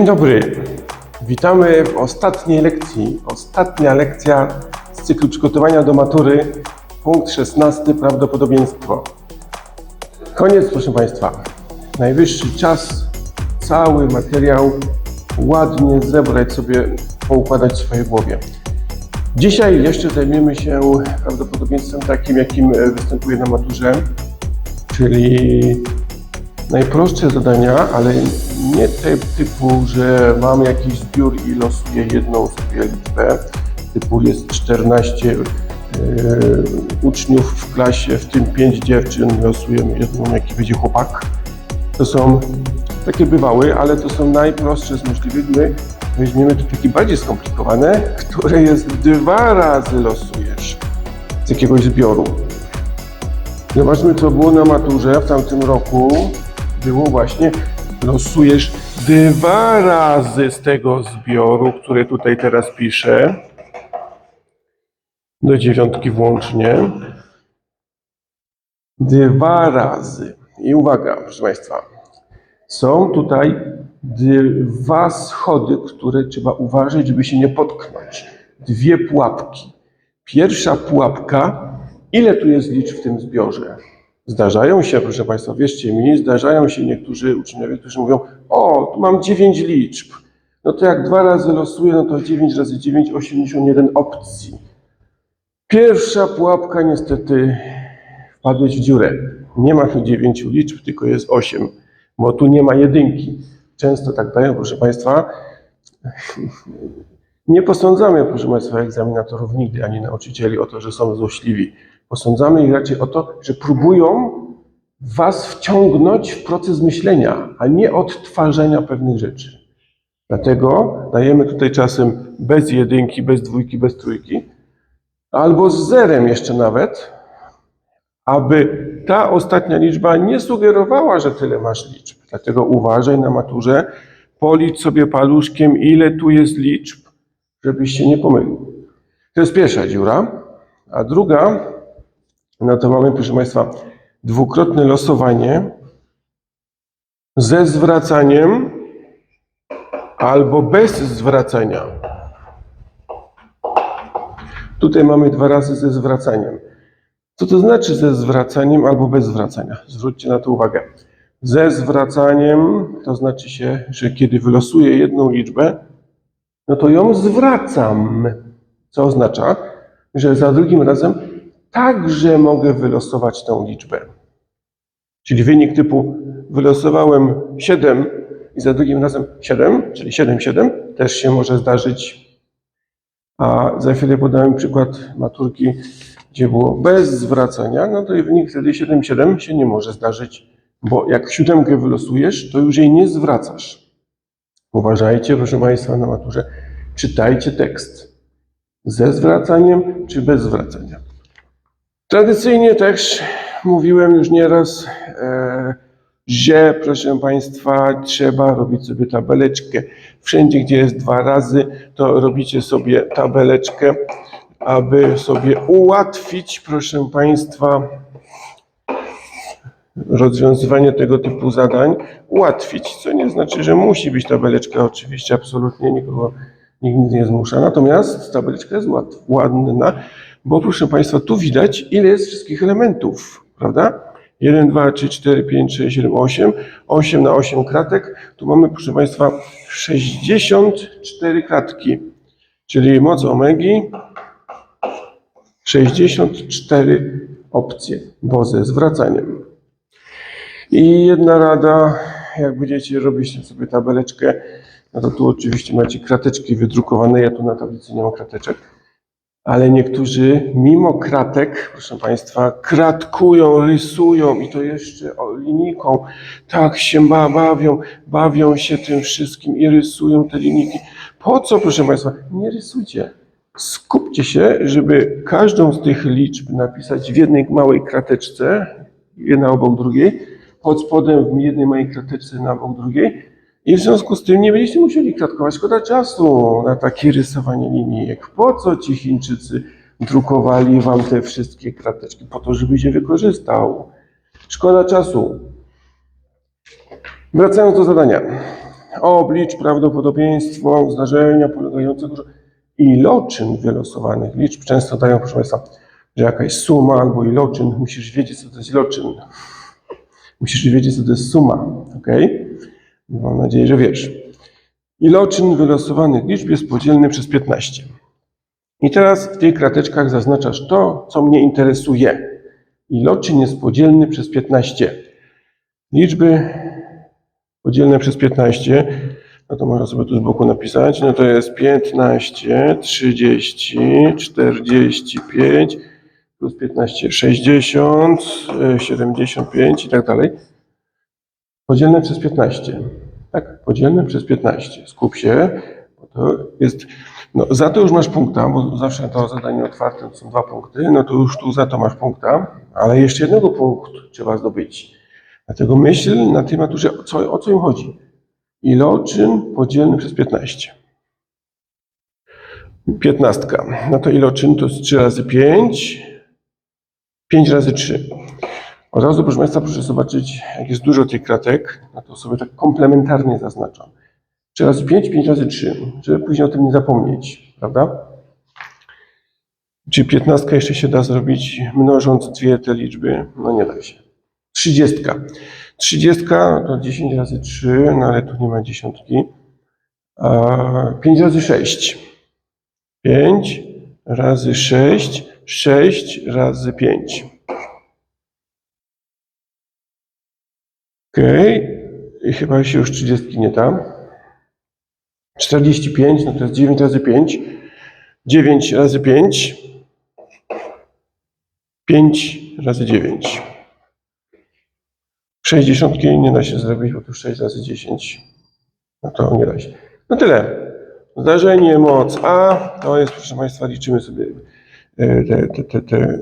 Dzień dobry. Witamy w ostatniej lekcji. Ostatnia lekcja z cyklu przygotowania do matury. Punkt 16. Prawdopodobieństwo. Koniec, proszę Państwa. Najwyższy czas cały materiał ładnie zebrać sobie, poukładać w swojej głowie. Dzisiaj jeszcze zajmiemy się prawdopodobieństwem takim, jakim występuje na maturze, czyli najprostsze zadania, ale nie te typu, że mam jakiś zbiór i losuję jedną sobie liczbę, typu jest 14 e, uczniów w klasie, w tym 5 dziewczyn, losujemy jedną, jaki będzie chłopak. To są takie bywały, ale to są najprostsze z możliwych. My weźmiemy tu takie bardziej skomplikowane, które jest dwa razy losujesz z jakiegoś zbioru. Zobaczmy, co było na maturze w tamtym roku. Było właśnie, losujesz dwa razy z tego zbioru, który tutaj teraz piszę. Do dziewiątki włącznie. Dwa razy. I uwaga, proszę Państwa. Są tutaj dwa schody, które trzeba uważać, żeby się nie potknąć. Dwie pułapki. Pierwsza pułapka, ile tu jest liczb w tym zbiorze? Zdarzają się, proszę Państwa, wierzcie mi, zdarzają się niektórzy uczniowie, którzy mówią, o, tu mam 9 liczb. No to jak dwa razy losuję, no to 9 razy 9, 81 opcji. Pierwsza pułapka niestety wpadłeś w dziurę. Nie ma tu 9 liczb, tylko jest 8, bo tu nie ma jedynki. Często tak dają, proszę Państwa. Nie posądzamy, proszę Państwa, egzaminatorów nigdy, ani nauczycieli o to, że są złośliwi. Posądzamy ich raczej o to, że próbują Was wciągnąć w proces myślenia, a nie odtwarzania pewnych rzeczy. Dlatego dajemy tutaj czasem bez jedynki, bez dwójki, bez trójki, albo z zerem jeszcze nawet, aby ta ostatnia liczba nie sugerowała, że tyle masz liczb. Dlatego uważaj na maturze, policz sobie paluszkiem, ile tu jest liczb, żebyś się nie pomylił. To jest pierwsza dziura. A druga, no to mamy, proszę Państwa, dwukrotne losowanie ze zwracaniem albo bez zwracania. Tutaj mamy dwa razy ze zwracaniem. Co to znaczy ze zwracaniem albo bez zwracania? Zwróćcie na to uwagę. Ze zwracaniem to znaczy się, że kiedy wylosuję jedną liczbę, no to ją zwracam. Co oznacza, że za drugim razem także mogę wylosować tę liczbę. Czyli wynik typu wylosowałem 7 i za drugim razem 7, czyli 7, 7, też się może zdarzyć. A za chwilę podałem przykład maturki, gdzie było bez zwracania, no to i wynik wtedy 7, 7 się nie może zdarzyć, bo jak siódemkę wylosujesz, to już jej nie zwracasz. Uważajcie, proszę Państwa, na maturze, czytajcie tekst ze zwracaniem czy bez zwracania. Tradycyjnie też mówiłem już nieraz, e, że proszę Państwa, trzeba robić sobie tabeleczkę. Wszędzie, gdzie jest dwa razy, to robicie sobie tabeleczkę, aby sobie ułatwić, proszę Państwa, rozwiązywanie tego typu zadań. Ułatwić, co nie znaczy, że musi być tabeleczka. Oczywiście, absolutnie nikogo nikt nic nie zmusza. Natomiast tabeleczka jest ład, ładna, bo proszę Państwa, tu widać, ile jest wszystkich elementów, prawda? 1, 2, 3, 4, 5, 6, 7, 8. 8 na 8 kratek. Tu mamy, proszę Państwa, 64 kratki. Czyli moc omegi 64 opcje, bo ze zwracaniem. I jedna rada, jak będziecie robić sobie tabeleczkę, no to tu oczywiście macie krateczki wydrukowane, ja tu na tablicy nie mam krateczek, ale niektórzy mimo kratek, proszę Państwa, kratkują, rysują i to jeszcze linijką, tak się ba- bawią, bawią się tym wszystkim i rysują te linijki. Po co, proszę Państwa? Nie rysujcie. Skupcie się, żeby każdą z tych liczb napisać w jednej małej krateczce, jedna obok drugiej, pod spodem w jednej małej krateczce na obok drugiej i w związku z tym nie będziecie musieli kratkować. Szkoda czasu na takie rysowanie linijek. Po co ci Chińczycy drukowali wam te wszystkie krateczki? Po to, żebyś je wykorzystał. Szkoda czasu. Wracając do zadania. Oblicz prawdopodobieństwo zdarzenia polegającego, że iloczyn wylosowanych liczb często dają, proszę Państwa, że jakaś suma albo iloczyn, musisz wiedzieć, co to jest iloczyn. Musisz wiedzieć, co to jest suma, ok? Mam nadzieję, że wiesz. Iloczyn wylosowanych liczb jest podzielny przez 15. I teraz w tych krateczkach zaznaczasz to, co mnie interesuje. Iloczyn jest podzielny przez 15. Liczby podzielne przez 15, no to można sobie tu z boku napisać, no to jest 15, 30, 45, plus 15, 60, e, 75 i tak dalej. Podzielne przez 15. Tak, podzielne przez 15. Skup się, bo to jest, no za to już masz punkta, bo zawsze to zadanie otwarte to są dwa punkty, no to już tu za to masz punkta, ale jeszcze jednego punktu trzeba zdobyć. Dlatego myśl na tej maturze, o co, o co im chodzi. Iloczyn podzielny przez 15. Piętnastka. No to iloczyn to jest 3 razy 5, 5 razy 3. Od razu, proszę Państwa, proszę zobaczyć, jak jest dużo tych kratek, no to sobie tak komplementarnie zaznaczam. 3 razy 5, 5 razy 3, żeby później o tym nie zapomnieć, prawda? Czy 15 jeszcze się da zrobić, mnożąc dwie te liczby? No nie da się. 30. 30 to 10 razy 3, no ale tu nie ma dziesiątki. A 5 razy 6. 5 razy 6, 6 razy 5. Okej, i chyba się już 30 nie da. 45, no to jest 9 razy 5. 9 razy 5. 5 razy 9. 60 nie da się zrobić, bo tu 6 razy 10. No to nie da się. No tyle. Zdarzenie moc A to jest, proszę Państwa, liczymy sobie e, te, te, te, te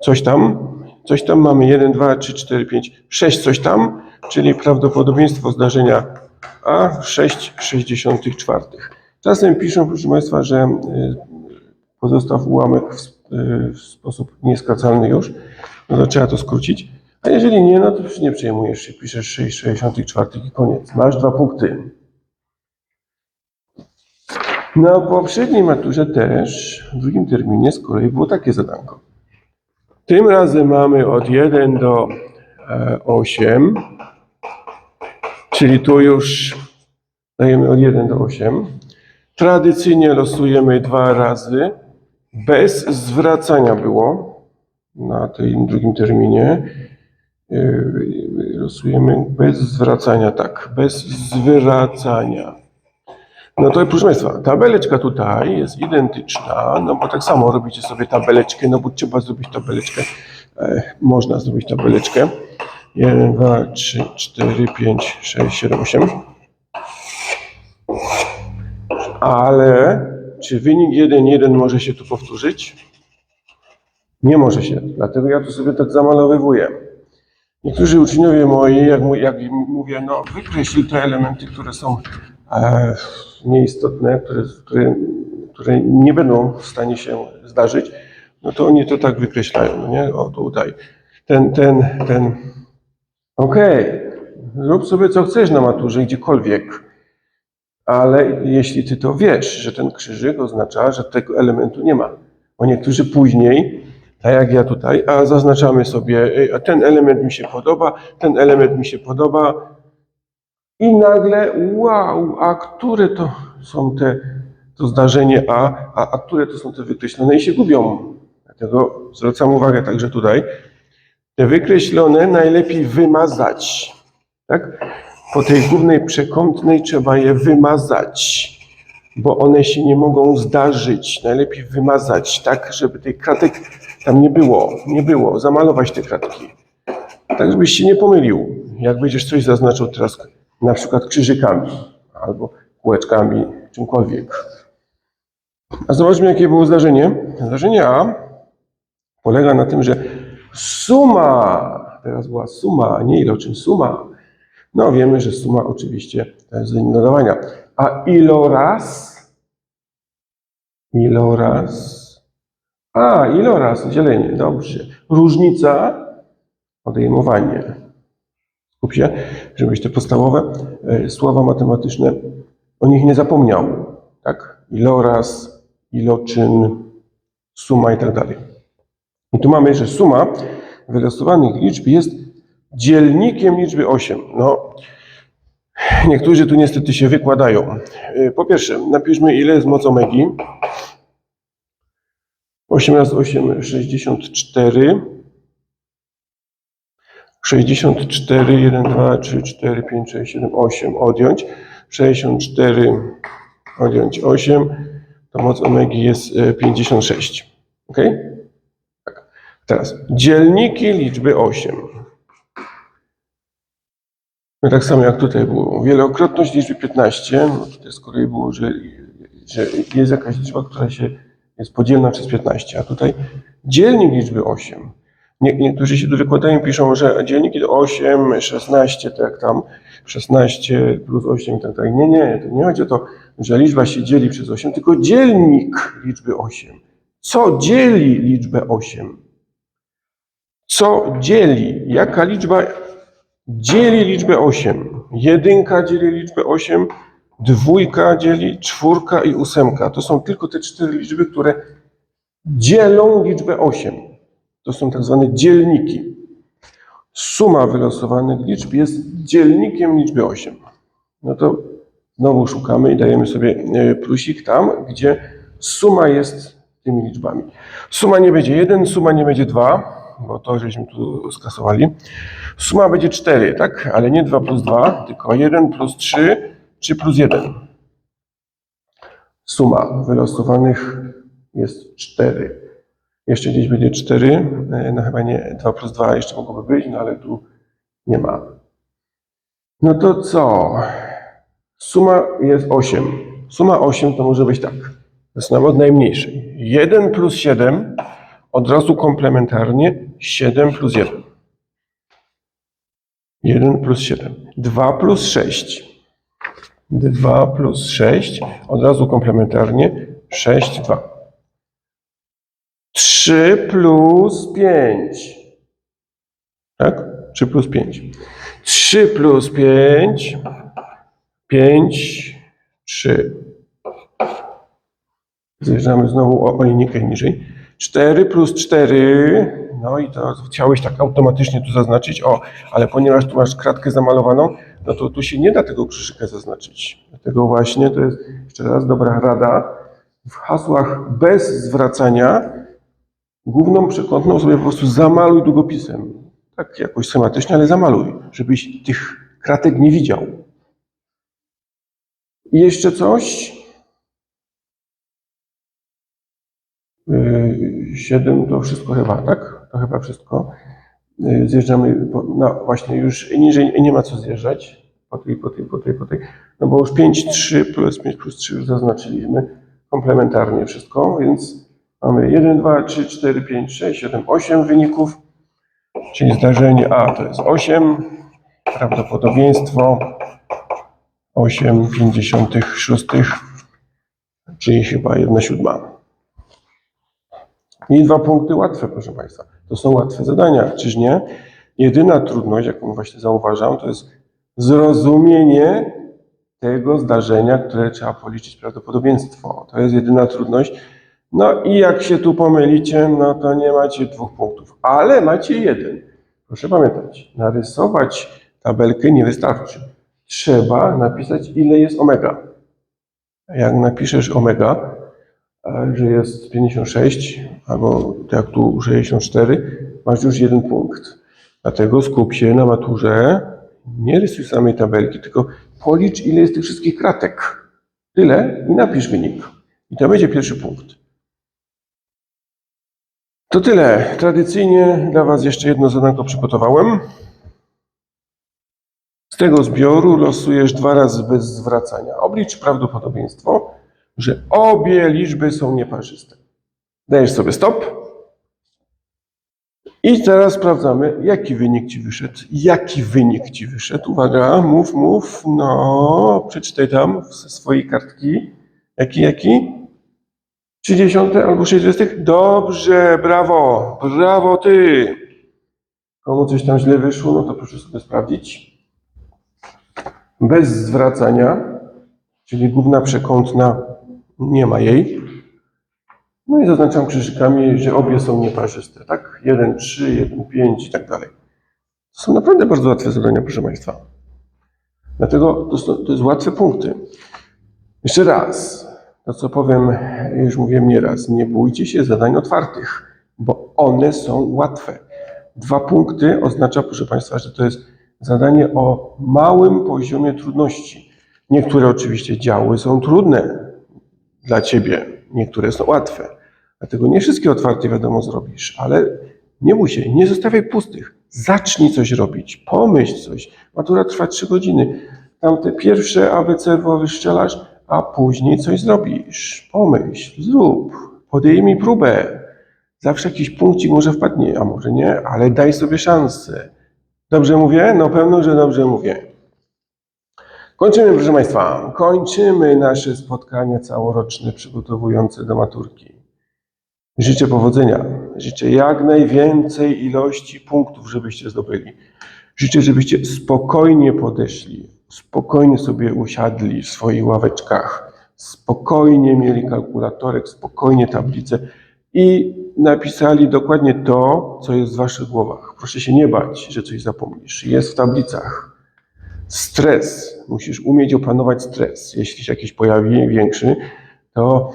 coś tam. Coś tam mamy 1, 2, 3, 4, 5, 6 coś tam, czyli prawdopodobieństwo zdarzenia A 6,64. Czasem piszą, proszę Państwa, że e, pozostał ułamek w, w sposób nieskracalny już, no to trzeba to skrócić. A jeżeli nie, no to już nie przejmujesz się, piszesz 6,64 i koniec. Masz dwa punkty. Na poprzedniej maturze też, w drugim terminie z kolei było takie zadanko. Tym razem mamy od 1 do e, 8, czyli tu już dajemy od 1 do 8. Tradycyjnie losujemy dwa razy, bez zwracania było na tym drugim terminie. Yy, Losujemy bez zwracania, tak, bez zwracania. No to proszę Państwa, tabeleczka tutaj jest identyczna, no bo tak samo robicie sobie tabeleczkę, no bo trzeba zrobić tabeleczkę, e, można zrobić tabeleczkę. 1, 2, 3, 4, 5, 6, 7, 8. Ale czy wynik 1, 1 może się tu powtórzyć? Nie może się, dlatego ja tu sobie tak zamalowywuję. Niektórzy uczniowie moi, jak, jak mówię, no wykreśl te elementy, które są nieistotne, które, które, które nie będą w stanie się zdarzyć, no to oni to tak wykreślają, no nie? O, tutaj. Ten, ten, ten. Okej, rób sobie co chcesz na maturze, gdziekolwiek. Ale jeśli ty to wiesz, że ten krzyżyk oznacza, że tego elementu nie ma. Bo niektórzy później, tak jak ja tutaj, a zaznaczamy sobie, a ten element mi się podoba, ten element mi się podoba. I nagle, wow, a które to są te, to zdarzenie A, a, a które to są te wykreślone i się gubią. Dlatego zwracam uwagę także tutaj. Te wykreślone najlepiej wymazać. Tak? Po tej głównej przekątnej trzeba je wymazać, bo one się nie mogą zdarzyć. Najlepiej wymazać, tak, żeby tych kratek tam nie było. Nie było. Zamalować te kratki. Tak, żebyś się nie pomylił. Jak będziesz coś zaznaczał teraz, na przykład krzyżykami albo kółeczkami, czymkolwiek. A zobaczmy, jakie było zdarzenie. Zdarzenie A polega na tym, że suma, teraz była suma, nie iloczyn, suma. No wiemy, że suma oczywiście to jest ignorowania. A iloraz? Iloraz. A, iloraz, dzielenie, dobrze. Różnica, odejmowanie. Skup się, żebyś te podstawowe e, słowa matematyczne o nich nie zapomniał. Tak? Iloraz, iloczyn, suma i tak dalej. I tu mamy, że suma wylosowanych liczb jest dzielnikiem liczby 8. No, niektórzy tu niestety się wykładają. E, Po pierwsze, napiszmy ile jest moc omegi. 8 razy 8, 64. 64, 1, 2, 3, 4, 5, 6, 7, 8 odjąć. 64 odjąć 8, to moc omegi jest e, 56. Ok? Tak. Teraz dzielniki liczby 8. No tak samo jak tutaj było. Wielokrotność liczby 15. No tutaj z kolei było, że, że jest jakaś liczba, która się jest podzielna przez 15, a tutaj dzielnik liczby 8. Nie, niektórzy się tu wykładają, piszą, że dzielniki to 8, 16, tak tam, 16 plus 8 i tak dalej. Nie, nie, to nie chodzi o to, że liczba się dzieli przez 8, tylko dzielnik liczby 8. Co dzieli liczbę 8? Co dzieli? Jaka liczba dzieli liczbę 8? Jedynka dzieli liczbę 8, dwójka dzieli, czwórka i ósemka. To są tylko te cztery liczby, które dzielą liczbę 8. To są tak zwane dzielniki. Suma wylosowanych liczb jest dzielnikiem liczby 8. No to znowu szukamy i dajemy sobie e, plusik tam, gdzie suma jest tymi liczbami. Suma nie będzie 1, suma nie będzie 2, bo to żeśmy tu skasowali. Suma będzie 4, tak? Ale nie 2 plus 2, tylko 1 plus 3, 3 plus 1. Suma wylosowanych jest 4. Jeszcze gdzieś będzie 4, no chyba nie, 2 plus 2 jeszcze mogłoby być, no ale tu nie ma. No to co? Suma jest 8. Suma 8 to może być tak. Zaczynamy od najmniejszej. 1 plus 7, od razu komplementarnie 7 plus 1. 1 plus 7. 2 plus 6. 2 plus 6, od razu komplementarnie 6, 2. 3 plus 5. Tak? 3 plus 5. 3 plus 5. 5, 3. Zjeżdżamy znowu o, o linijkę niżej. 4 plus 4. No i to chciałeś tak automatycznie tu zaznaczyć. O, ale ponieważ tu masz kratkę zamalowaną, no to tu się nie da tego krzyżyka zaznaczyć. Dlatego właśnie to jest jeszcze raz dobra rada. W hasłach bez zwracania główną przekątną sobie po prostu zamaluj długopisem. Tak jakoś schematycznie, ale zamaluj, żebyś tych kratek nie widział. I jeszcze coś. Yy, Siedem to wszystko chyba, tak? To chyba wszystko. Yy, Zjeżdżamy, no właśnie już niżej nie ma co zjeżdżać. Po tej, po tej, po tej, po tej. No bo już 5, 3 plus 5 plus 3 już zaznaczyliśmy. Komplementarnie wszystko, więc mamy 1, 2, 3, 4, 5, 6, 7, 8 wyników. Czyli zdarzenie A to jest 8. Prawdopodobieństwo 8,56, czyli chyba 1 siódma. I dwa punkty łatwe, proszę Państwa. To są łatwe zadania, czyż nie? Jedyna trudność, jaką właśnie zauważam, to jest zrozumienie tego zdarzenia, które trzeba policzyć prawdopodobieństwo. To jest jedyna trudność. No i jak się tu pomylicie, no to nie macie dwóch punktów, ale macie jeden. Proszę pamiętać, narysować tabelkę nie wystarczy. Trzeba napisać, ile jest omega. Jak napiszesz omega, e, że jest 56, albo jak tu 64, masz już jeden punkt. Dlatego skup się na maturze, nie rysuj samej tabelki, tylko policz, ile jest tych wszystkich kratek. Tyle i napisz wynik. I to będzie pierwszy punkt. To tyle. Tradycyjnie dla Was jeszcze jedno zadanko przygotowałem. Z tego zbioru losujesz dwa razy bez zwracania. Oblicz prawdopodobieństwo, że obie liczby są nieparzyste. Dajesz sobie stop. I teraz sprawdzamy, jaki wynik Ci wyszedł. Jaki wynik Ci wyszedł? Uwaga, mów, mów. No, przeczytaj tam ze swojej kartki. Jaki, jaki? 30 albo 60? Dobrze, brawo, brawo Ty. Komu coś tam źle wyszło, no to proszę sobie sprawdzić. bez zwracania, czyli główna przekątna, nie ma jej. No i zaznaczam krzyżykami, że obie są nieparzyste, tak? 1, 3, 1, 5 i tak dalej. To są naprawdę bardzo łatwe zadania, proszę Państwa. Dlatego to, to jest łatwe punkty. Jeszcze raz, to co powiem, już mówiłem nieraz, nie bójcie się zadań otwartych, bo one są łatwe. Dwa punkty oznacza, proszę Państwa, że to jest zadanie o małym poziomie trudności. Niektóre oczywiście działy są trudne dla Ciebie, niektóre są łatwe. Dlatego nie wszystkie otwarte wiadomo zrobisz, ale nie bój się, nie zostawiaj pustych. Zacznij coś robić, pomyśl coś. Matura trwa trzy godziny. Tam te pierwsze ABC wyszczelasz, a później coś zrobisz. Pomyśl, zrób, podejmij próbę. Zawsze jakiś punkcik może wpadnie, a może nie, ale daj sobie szansę. Dobrze mówię? No pewno, że dobrze mówię. Kończymy, proszę Państwa. Kończymy nasze spotkanie całoroczne przygotowujące do maturki. Życzę powodzenia. Życzę jak najwięcej ilości punktów, żebyście zdobyli. Życzę, żebyście spokojnie podeszli, spokojnie sobie usiadli w swoich ławeczkach, spokojnie mieli kalkulatorek, spokojnie tablicę i napisali dokładnie to, co jest w waszych głowach. Proszę się nie bać, że coś zapomnisz. Jest w tablicach. Stres. Musisz umieć opanować stres. Jeśli się jakiś pojawi większy, to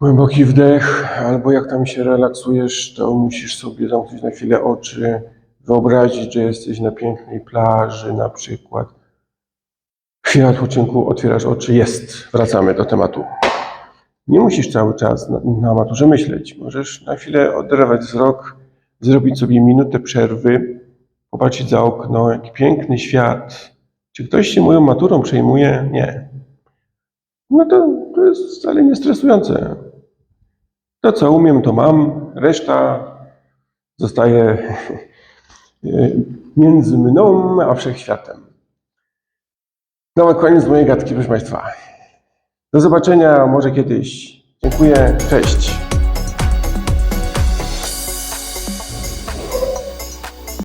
głęboki wdech, albo jak tam się relaksujesz, to musisz sobie zamknąć na chwilę oczy, wyobrazić, że jesteś na pięknej plaży na przykład. Chwila odpoczynku, otwierasz oczy, jest. Wracamy do tematu. Nie musisz cały czas na, na maturze myśleć. Możesz na chwilę oderwać wzrok, zrobić sobie minutę przerwy, popatrzeć za okno, jaki piękny świat. Czy ktoś się moją maturą przejmuje? Nie. No to, to jest wcale nie stresujące. To, co umiem, to mam. Reszta zostaje między mną a wszechświatem. No, a koniec mojej gadki, proszę Państwa. Do zobaczenia może kiedyś. Dziękuję. Cześć.